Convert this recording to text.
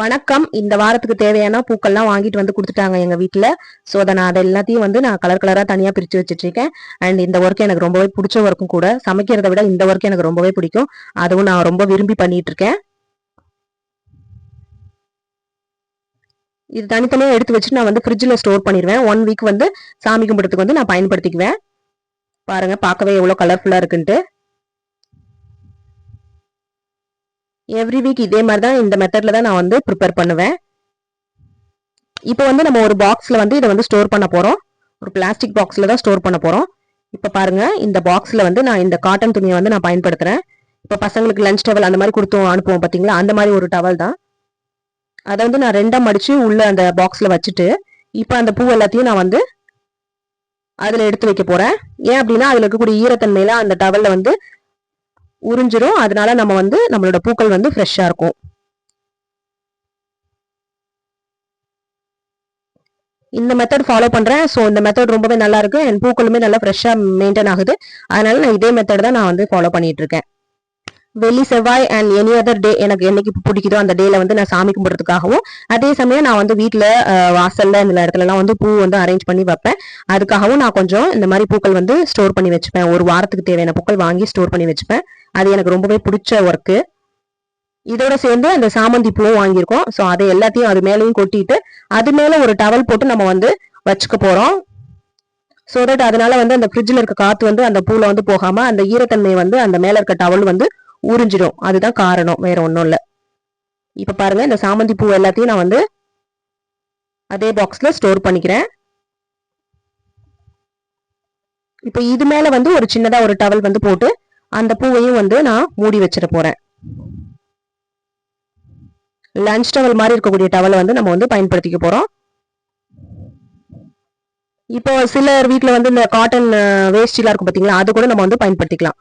வணக்கம். இந்த வாரத்துக்கு தேவையான பூக்கள்லாம் வாங்கிட்டு வந்து கொடுத்துட்டாங்க எங்க வீட்டில் சோ அதை நான் அதை எல்லாத்தையும் வந்து நான் கலர் கலரா தனியா பிரிச்சு வச்சிட்டு இருக்கேன் அண்ட் இந்த ஒர்க் எனக்கு ரொம்பவே பிடிச்ச ஒர்க்கும் கூட சமைக்கிறதை விட இந்த ஒர்க் எனக்கு ரொம்பவே பிடிக்கும். அதுவும் நான் ரொம்ப விரும்பி பண்ணிட்டு இருக்கேன் இது தனித்தனியா எடுத்து வச்சுட்டு நான் வந்து ஃப்ரிட்ஜில் ஸ்டோர் பண்ணிடுவேன் ஒன் வீக் வந்து சாமி கும்பிடுறதுக்கு வந்து நான் பயன்படுத்திக்குவேன். பாருங்க பார்க்கவே எவ்வளோ கலர்ஃபுல்லா இருக்குன்ட்டு. எவ்ரி வீக் இதே மாதிரி தான் இந்த மெத்தடில் தான் நான் வந்து ப்ரிப்பேர் பண்ணுவேன். இப்போ வந்து நம்ம ஒரு பாக்ஸில் வந்து இதை வந்து ஸ்டோர் பண்ண போகிறோம் ஒரு பிளாஸ்டிக் பாக்ஸில் தான் ஸ்டோர் பண்ண போகிறோம் இப்போ பாருங்கள் இந்த பாக்ஸில் வந்து நான் இந்த காட்டன் துணியை வந்து நான் பயன்படுத்துகிறேன் இப்போ பசங்களுக்கு லஞ்ச் டவல் அந்த மாதிரி கொடுத்து அனுப்புவோம் பார்த்தீங்களா அந்த மாதிரி ஒரு டவல் தான். அதை வந்து நான் ரெண்டாக மடித்து உள்ளே அந்த பாக்ஸில் வச்சுட்டு இப்போ அந்த பூ எல்லாத்தையும் நான் வந்து அதில் எடுத்து வைக்க போகிறேன் ஏன் அப்படின்னா அதில் இருக்கக்கூடிய ஈரத்தன்மையில் அந்த டவலில் வந்து உறிஞ்சிரும். அதனால நம்ம வந்து நம்மளோட பூக்கள் வந்து ஃப்ரெஷ்ஷாக இருக்கும். இந்த மெத்தட் ஃபாலோ பண்ணுறேன் ஸோ இந்த மெத்தட் ரொம்பவே நல்லா இருக்கு. என் பூக்களுமே நல்லா ஃப்ரெஷ்ஷாக மெயின்டைன் ஆகுது. அதனால நான் இதே மெத்தட் தான் நான் வந்து ஃபாலோ பண்ணிட்டு இருக்கேன். வெள்ளி செவ்வாய் அண்ட் எனி அதர் டே எனக்கு என்னைக்கு பிடிக்குதோ அந்த டேல வந்து நான் சாமி கும்பிட்றதுக்காகவும் அதே சமயம் நான் வந்து வீட்டில் வாசல்ல இந்த இடத்துலலாம் வந்து பூ வந்து அரேஞ்ச் பண்ணி வைப்பேன். அதுக்காகவும் நான் கொஞ்சம் இந்த மாதிரி பூக்கள் வந்து ஸ்டோர் பண்ணி வச்சுப்பேன். ஒரு வாரத்துக்கு தேவையான பூக்கள் வாங்கி ஸ்டோர் பண்ணி வச்சுப்பேன். அது எனக்கு ரொம்பவே பிடிச்ச ஒர்க்கு இதோட சேர்ந்து அந்த சாமந்தி பூவும் வாங்கியிருக்கோம். ஸோ அதை எல்லாத்தையும் அது மேலேயும் கொட்டிட்டு அது மேலே ஒரு டவல் போட்டு நம்ம வந்து வச்சுக்க போகிறோம் ஸோ தட் அதனால வந்து அந்த ஃப்ரிட்ஜில் இருக்க காற்று வந்து அந்த பூவில் வந்து போகாமல் அந்த ஈரத்தன்மை வந்து அந்த மேலே இருக்க டவல் வந்து உறிஞ்சிடும். அதுதான் காரணம். வேற ஒன்றும் இல்லை. இப்போ பாருங்க இந்த சாமந்தி பூ எல்லாத்தையும் நான் வந்து அதே பாக்ஸில் ஸ்டோர் பண்ணிக்கிறேன். இப்போ இது மேலே வந்து ஒரு சின்னதாக ஒரு டவல் வந்து போட்டு அந்த பூவையும் வந்து நான் மூடி வச்சிட போறேன். லஞ்ச் டவல் மாதிரி இருக்கக்கூடிய டவலை வந்து நம்ம வந்து பயன்படுத்திக்க போறோம். இப்போ சிலர் வீட்ல வந்து இந்த காட்டன் வேஸ்டிலாம் இருக்கும் பாத்தீங்களா? அது கூட நம்ம வந்து பயன்படுத்திக்கலாம்.